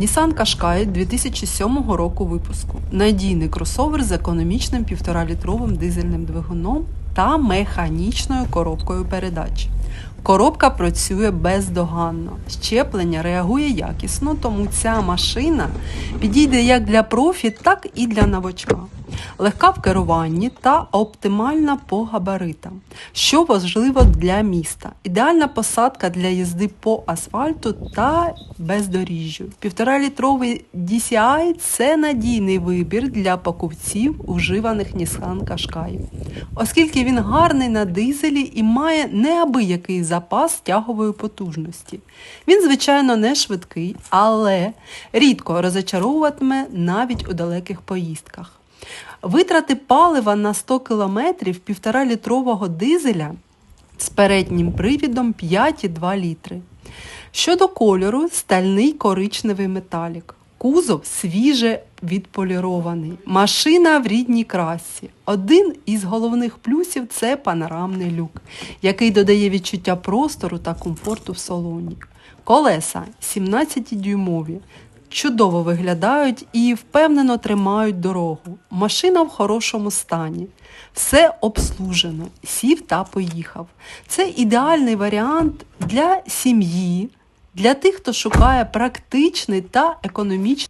Nissan Qashqai 2007 року випуску. Надійний кросовер з економічним 1,5-літровим дизельним двигуном та механічною коробкою передач. Коробка працює бездоганно. Щеплення реагує якісно, тому ця машина підійде як для профі, так і для новачка. Легка в керуванні та оптимальна по габаритам, що важливо для міста. Ідеальна посадка для їзди по асфальту та бездоріжжю. Півтора-літровий DCI – це надійний вибір для покупців уживаних Nissan Qashqai, оскільки він гарний на дизелі і має неабиякий запас тягової потужності. Він, звичайно, не швидкий, але рідко розочаровуватиме навіть у далеких поїздках. Витрати палива на 100 км 1,5-літрового дизеля з переднім привідом 5,2 літри. Щодо кольору, стальний коричневий металік. Кузов свіже відполірований. Машина в рідній красі. Один із головних плюсів це панорамний люк, який додає відчуття простору та комфорту в салоні. Колеса 17-дюймові. Чудово виглядають і впевнено тримають дорогу. Машина в хорошому стані. Все обслужено, сів та поїхав. Це ідеальний варіант для сім'ї, для тих, хто шукає практичний та економічний.